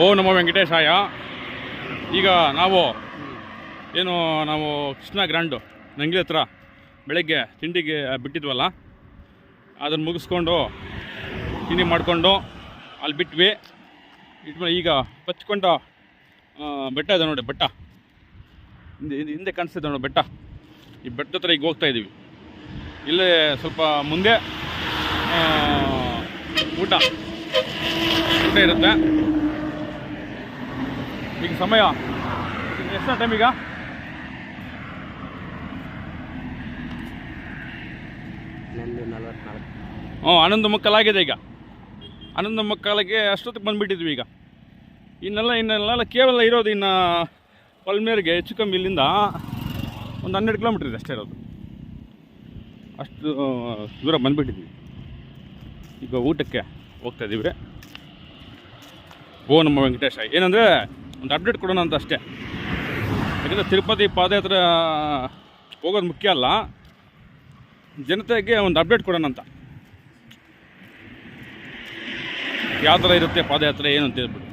ಓ ನಮ್ಮ ವೆಂಕಟೇಶಾಯ. ಈಗ ನಾವು ಏನು ನಾವು ಕೃಷ್ಣ ಗ್ರ್ಯಾಂಡು ನಂಗ್ಲಿ ಹತ್ರ ಬೆಳಗ್ಗೆ ತಿಂಡಿಗೆ ಬಿಟ್ಟಿದ್ವಲ್ಲ, ಅದನ್ನು ಮುಗಿಸ್ಕೊಂಡು ತಿಂಡಿ ಮಾಡಿಕೊಂಡು ಅಲ್ಲಿ ಬಿಟ್ವಿ. ಇಟ್ಮೇಲೆ ಈಗ ಪಚ್ಕೊಂಡ ಬೆಟ್ಟ ಇದೆ ನೋಡಿ, ಬೆಟ್ಟ. ಹಿಂದೆ, ಹಿಂದೆ- ಕಾಣಿಸ್ತಿದೆ ನೋಡಿ ಬೆಟ್ಟ. ಈ ಬೆಟ್ಟದ ಹತ್ರ ಈಗ ಹೋಗ್ತಾ ಇದ್ದೀವಿ ಇಲ್ಲೇ ಸ್ವಲ್ಪ ಮುಂದೆ ಊಟ. ಊಟ ಇರುತ್ತೆ. ಈಗ ಸಮಯ. ಎಷ್ಟು ಟೈಮ್ ಈಗ? ಹ್ಞೂ ಹನ್ನೊಂದು ಮಕ್ಕಳಾಗಿದೆ ಈಗ. ಹನ್ನೊಂದು ಮಕ್ಕಳಿಗೆ ಅಷ್ಟೊತ್ತಿಗೆ ಬಂದುಬಿಟ್ಟಿದ್ವಿ ಈಗ. ಇನ್ನೆಲ್ಲ ಇನ್ನೆಲ್ಲ ಕೇವಲ ಇರೋದು ಇನ್ನು ಹೊಲ್ಮೇರಿಗೆ ಹೆಚ್ಚು ಕಮ್ಮಿ ಇಲ್ಲಿಂದ ಒಂದು ಹನ್ನೆರಡು ಕಿಲೋಮೀಟ್ರ್ ಇದೆ ಅಷ್ಟೇ ಇರೋದು. ಅಷ್ಟು ದೂರ ಬಂದುಬಿಟ್ಟಿದ್ವಿ. ಈಗ ಊಟಕ್ಕೆ ಹೋಗ್ತಾ ಇದ್ದೀವಿ ಓ ನಮ್ಮ ವೆಂಕಟೇಶ. ಏನಂದರೆ ಒಂದು ಅಪ್ಡೇಟ್ ಕೊಡೋಣ ಅಂತ ಅಷ್ಟೇ. ಯಾಕಂದರೆ ತಿರುಪತಿ ಪಾದಯಾತ್ರೆ ಹೋಗೋದು ಮುಖ್ಯ ಅಲ್ಲ. ಜನತೆಗೆ ಒಂದು ಅಪ್ಡೇಟ್ ಕೊಡೋಣ ಅಂತ. ಯಾವ ಥರ ಇರುತ್ತೆ ಪಾದಯಾತ್ರೆ, ಏನು ಅಂತ ಹೇಳ್ಬಿಟ್ಟು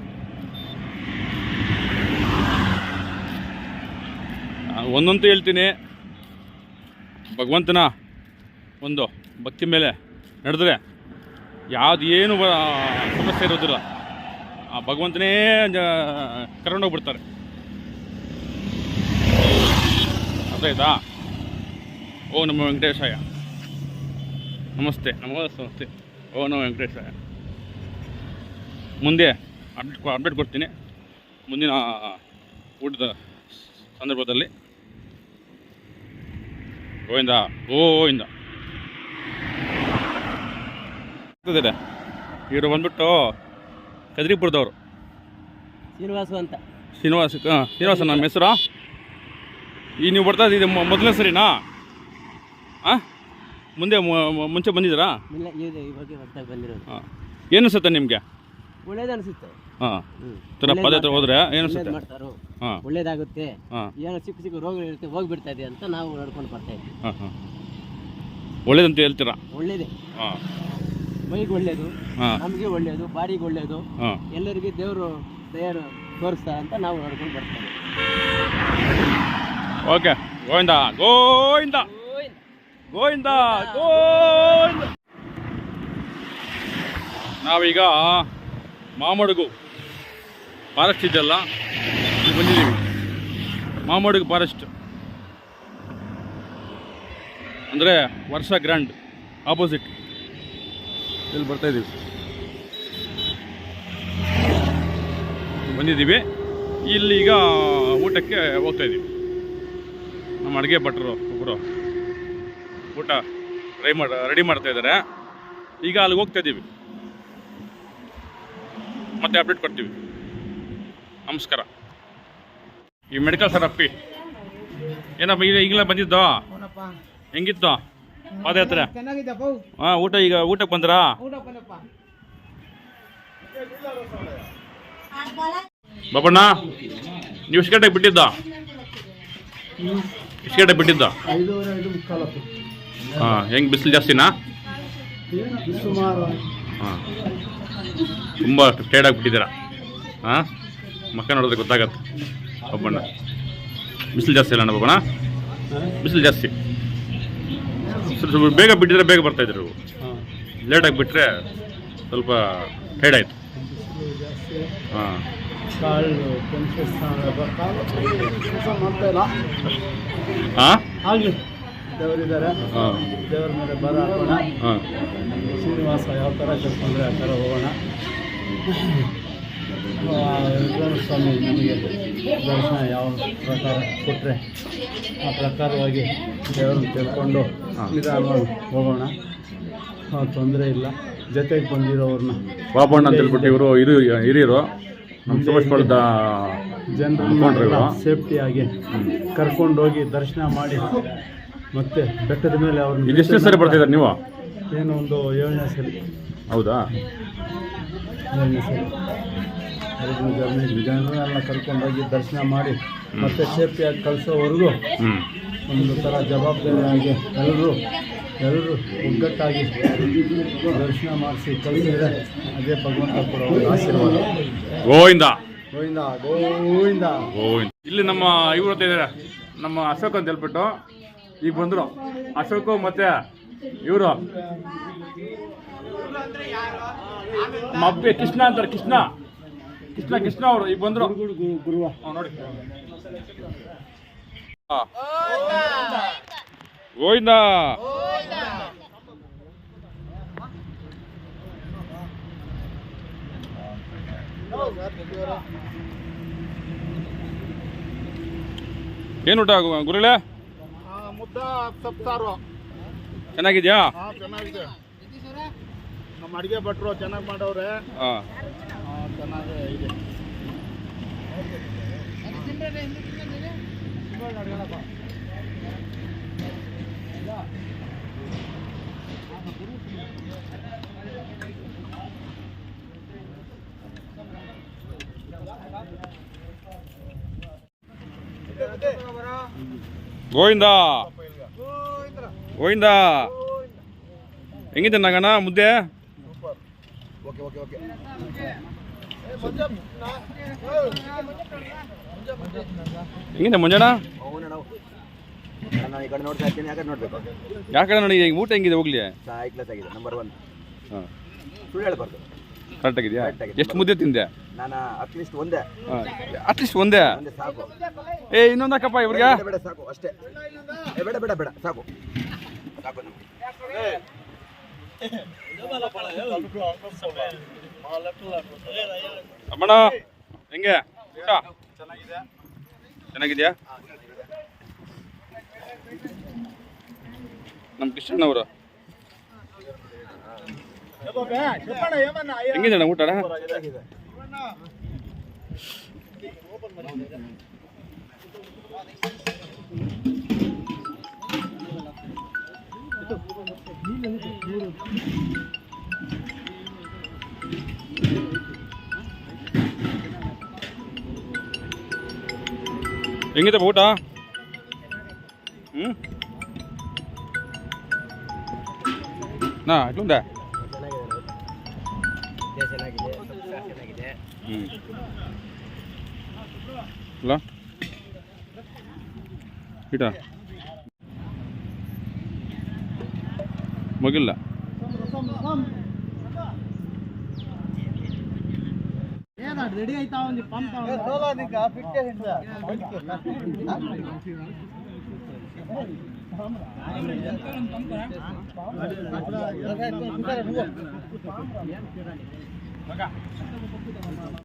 ಒಂದಂತೂ ಹೇಳ್ತೀನಿ. ಭಗವಂತನ ಒಂದು ಭಕ್ತಿ ಮೇಲೆ ನಡೆದ್ರೆ ಯಾವ್ದು ಏನು ಸಮಸ್ಯೆ ಇರೋದಿಲ್ಲ. ಆ ಭಗವಂತನೇ ಕರ್ಕೊಂಡೋಗ್ಬಿಡ್ತಾರೆ ಅರ್ಥ ಓ, ನಮ್ಮ ವೆಂಕಟೇಶಾಯ ನಮಸ್ತೆ. ನಮಸ್ತೆ. ಓ, ನಮ್ಮ ವೆಂಕಟೇಶಾಯ ಮುಂದೆ ಅಪ್ಡೇಟ್ ಅಪ್ಡೇಟ್ ಕೊಡ್ತೀನಿ. ಮುಂದಿನ ಊಟದ ಸಂದರ್ಭದಲ್ಲಿ. ಗೋವಿಂದ ಗೋವಿಂದ. ಇವರು ಬಂದ್ಬಿಟ್ಟು ಕದ್ರಿಪುರದವರು. ಶ್ರೀನಿವಾಸು ಅಂತ. ಶ್ರೀನಿವಾಸ ಹಾಂ ಶ್ರೀನಿವಾಸ ನಮ್ಮ ಹೆಸರು? ಈ ನೀವು ಬರ್ತಾ ಇದ್ದೀವಿ ಮೊದಲನೇ ಸರಿನಾ? ಹಾಂ? ಮುಂದೆ ಮುಂಚೆ ಬಂದಿದ್ದೀರಾ? ಇಲ್ಲ ಇದೆ ಇವಾಗ ಹೊರತಾಗಿ ಬಂದಿರೋದು. ಹಾಂ. ಏನು ಅನಿಸುತ್ತೆ ನಿಮಗೆ? ಒಳ್ಳೇದು ಅನಿಸುತ್ತೆ. ಹಾಂ. ಥರ ಹೋದ್ರೆ ಏನು ಅನ್ಸುತ್ತೆ? ಮಾಡ್ತಾರೋ? ಹಾಂ. ಒಳ್ಳೇದಾಗುತ್ತೆ. ಹಾಂ. ಏನೋ ಚಿಕ್ಕ ಚಿಕ್ಕ ರೋಗಗಳು ಇರುತ್ತೆ ಹೋಗ್ಬಿಡ್ತಾ ಇದೆ ಅಂತ ನಾವು ನೋಡ್ಕೊಂಡು ಬರ್ತಾ ಇದ್ವಿ ಹಾಂ ಹಾಂ. ಒಳ್ಳೇದಂತ ಹೇಳ್ತೀರಾ? ಒಳ್ಳೇದೇ. ಹಾಂ. ಮೈಗೆ ಒಳ್ಳೇದು ನಮಗೆ ಒಳ್ಳೇದು ಬಾರಿಗೆ ಒಳ್ಳೇದು ಎಲ್ಲರಿಗೆ ದೇವರು ದಯರು ತೋರಿಸ್ತಾರೆ ಅಂತ ನಾವು ನೋಡ್ಕೊಂಡು ಬರ್ತೇವೆ. ಓಕೆ ಗೋವಿಂದ ಗೋವಿಂದ ಗೋವಿಂದ ಗೋವಿಂದ. ನಾವೀಗ ಮಾಮಡುಗು ಫಾರೆಸ್ಟ್ ಇದೆಯಲ್ಲ ಬಂದಿದ್ದೀವಿ. ಮಾಮಡುಗು ಫಾರೆಸ್ಟ್. ಅಂದರೆ ವರ್ಷ ಗ್ರ್ಯಾಂಡ್ ಆಪೋಸಿಟ್. ಇಲ್ಲಿ ಬರ್ತಾ ಇದ್ದೀವಿ ಬಂದಿದ್ದೀವಿ. ಇಲ್ಲಿ ಈಗ ಊಟಕ್ಕೆ ಹೋಗ್ತಾ ಇದ್ದೀವಿ ನಮ್ಮ ಅಡುಗೆ ಭಟ್ರು ಒಬ್ಬರು ಊಟ ರೆಡಿ ಮಾಡ ರೆಡಿ ಮಾಡ್ತಾ ಇದ್ದಾರೆ. ಈಗ ಅಲ್ಲಿಗೆ ಹೋಗ್ತಾ ಇದ್ದೀವಿ ಮತ್ತೆ ಅಪ್ಡೇಟ್ ಕೊಡ್ತೀವಿ. ನಮಸ್ಕಾರ. ಈ ಮೆಡಿಕಲ್ ಸರ್ ಅಪ್ಪಿ ಏನಪ್ಪ ಈಗ ಈಗಲೇ ಬಂದಿದ್ದೋ? ಹೆಂಗಿತ್ತು? ಪಾದಯಾತ್ರೆ. ಹಾಂ ಊಟ ಈಗ ಊಟಕ್ಕೆ ಬಂದ್ರಾ? ಬಾಬಣ್ಣ ನೀವು ಇಷ್ಟು ಗಂಟೆಗೆ ಬಿಟ್ಟಿದ್ದ? ಇಷ್ಟು ಗಂಟೆಗೆ ಬಿಟ್ಟಿದ್ದ? ಹಾಂ ಹೆಂಗೆ ಬಿಸಿಲು ಜಾಸ್ತಿನಾ? ಹಾಂ ತುಂಬ ಟೈರ್ಡ್ ಆಗಿಬಿಟ್ಟಿದ್ದೀರಾ? ಹಾಂ ಮಕ್ಕ ನೋಡಿದ್ರೆ ಗೊತ್ತಾಗತ್ತೆ. ಬಾಬಣ್ಣ ಬಿಸಿಲು ಜಾಸ್ತಿ ಅಲ್ಲ ಬಾಬಣ್ಣ? ಬಿಸಿಲು ಜಾಸ್ತಿ. ಸ್ವಲ್ಪ ಸ್ವಲ್ಪ ಬೇಗ ಬಿಟ್ಟಿದ್ರೆ ಬೇಗ ಬರ್ತಾಯಿದ್ರು ಲೇಟ್ ಲೇಟಾಗಿ ಬಿಟ್ಟರೆ ಸ್ವಲ್ಪ ಟೈಡ್ ಆಯಿತು. ಹಾಂ. ಹಾಂ ದೇವರಿದ್ದಾರೆ. ದೇವರ ಮೇಲೆ ಬರ ಹಾಕೋಣ. ಹಾಂ. ಶ್ರೀನಿವಾಸ ಯಾವ ಥರ ಕರ್ಕೊಂಡ್ರೆ ಆ ಥರ ಹೋಗೋಣ. ಸ್ವಾಮಿ ನಮಗೆ ದರ್ಶನ ಯಾವ ಪ್ರಕಾರ ಕೊಟ್ಟರೆ ಆ ಪ್ರಕಾರವಾಗಿ ದೇವರನ್ನು ತಿಳ್ಕೊಂಡು. ನಿಧಾನವಾಗಿ ಹೋಗೋಣ ತೊಂದರೆ ಇಲ್ಲ ಜೊತೆಗೆ ಬಂದಿರೋವ್ರನ್ನ ಬಾಬಣ್ಣ ಅಂತ ಹೇಳ್ಬಿಟ್ಟು ಇವರು ಇರು ಹಿರಿಯರು ನಮ್ಮ ಸುಭಾಷ್ ಜನರು ಜನರನ್ನ. ಸೇಫ್ಟಿಯಾಗಿ ಕರ್ಕೊಂಡೋಗಿ ದರ್ಶನ ಮಾಡಿ ಮತ್ತೆ ಬೆಟ್ಟದ ಮೇಲೆ ಅವ್ರನ್ನ ಇದೆಷ್ಟನೇ ಸರಿ ಬರ್ತಿದ್ದಾರೆ ನೀವು ಏನೋ ಒಂದು ಏಳನೇ ಸರಿ ಹೌದಾ ಜನರನ್ನೆಲ್ಲ ಕರ್ಕೊಂಡೋಗಿ ದರ್ಶನ ಮಾಡಿ ಮತ್ತೆ ಸೇಫ್ಟಿಯಾಗಿ ಕಳಿಸೋವರೆಗೂ ಒಂದು ಥರ ಜವಾಬ್ದಾರಿಯಾಗಿ ಎಲ್ಲರೂ ಎಲ್ಲರೂ ಒಗ್ಗಟ್ಟಾಗಿ ದರ್ಶನ ಮಾಡಿಸಿ ಕಳಿಸಿದ್ರೆ ಅದೇ ಭಗವಂತ ಕೂಡ ಆಶೀರ್ವಾದ. ಗೋವಿಂದ. ಗೋವಿಂದ ಗೋವಿಂದ. ಗೋವಿಂದ. ಇಲ್ಲಿ ನಮ್ಮ ಇವ್ರು ಇದ್ದಾರೆ. ನಮ್ಮ ಅಶೋಕ್ ಅಂತ ಹೇಳ್ಬಿಟ್ಟು. ಈಗ ಬಂದರು. ಅಶೋಕು ಮತ್ತೆ ಇವರು? ಮಬ್ಬೆ ಕೃಷ್ಣ ಅಂತಾರೆ ಕೃಷ್ಣ. ಕೃಷ್ಣ ಕೃಷ್ಣ ಅವರು ಈಗ ಬಂದರು. ಗುರು ಗುರು ಗುರುವ ನೋಡಿ. ಗೋವಿಂದ. ಏನು ಊಟ ಗುರುಳೆ ಮುದ್ದ ಸಪ್ತಾರು ಚೆನ್ನಾಗಿದ್ಯಾ? ಹಾಂ ಚೆನ್ನಾಗಿದೆ. ನಮ್ಮ ಅಡುಗೆ ಭಟ್ರು ಚೆನ್ನಾಗಿ ಮಾಡವ್ರೆ. ಹಾಂ. ಚೆನ್ನಾಗಿ ಇದೆ. ಗೋವಿಂದ. ಗೋವಿಂದ ಹೆಂಗಿದೆ ನಾಗಣ್ಣ, ಮುದ್ದೆ? ಓಕೆ ಓಕೆ ಓಕೆ ಹೆಂಗಿದೆ ಮುಂಜಾಣ ನಾನು ಈ ಕಡೆ ನೋಡ್ತಾ ಇರ್ತೀನಿ ಯಾಕಡೆ ನೋಡ್ಬೇಕು ಯಾಕಡೆ ನೋಡಿ, ಈಗ ಊಟ ಹೆಂಗಿದೆ ಹೋಗ್ಲಿ? ಹೈ ಕ್ಲಾಸ್ ಆಗಿದೆ ನಂಬರ್ ಒನ್ ಹಾಂ ಸುಳ್ಳು ಹೇಳ್ಬಾರ್ದು ಕರೆಕ್ಟ್ ಆಗಿದೆಯಾ? ಎಷ್ಟು ಮುದ್ದೆ ತಿಂದೆ? ನಾನು ಅಟ್ಲೀಸ್ಟ್ ಒಂದೇ ಅಟ್ಲೀಸ್ಟ್ ಒಂದೇ? ಒಂದೇ ಸಾಕು ಏ ಇನ್ನೊಂದಕ್ಕಪ್ಪ ಇವ್ರಿಗೆ ಬೇಡ, ಸಾಕು, ಅಷ್ಟೇ. ಏ, ಬೇಡ ಬೇಡ ಬೇಡ, ಸಾಕು. ಅಮ್ಮಣ್ಣ ಹೆಂಗೆ? ಚೆನ್ನಾಗಿದ್ಯಾ? ನಮ್ಮ ಅಣ್ಣ ಊಟ ಅಣ್ಣ? ಹೆಂಗಿದಪ್ಪ ಊಟ ಹ್ಞೂ ನಾ ಇಟ್ಲುಂದೆ ಚೆನ್ನಾಗಿದೆ ಚೆನ್ನಾಗಿದೆ ಹ್ಞೂ ಅಲ್ಲ ಇಟ ಮಗಿಲ್ಲ ರೆಡಿ ಆಯ್ತಾ ಒಂದು ಪಂಪ್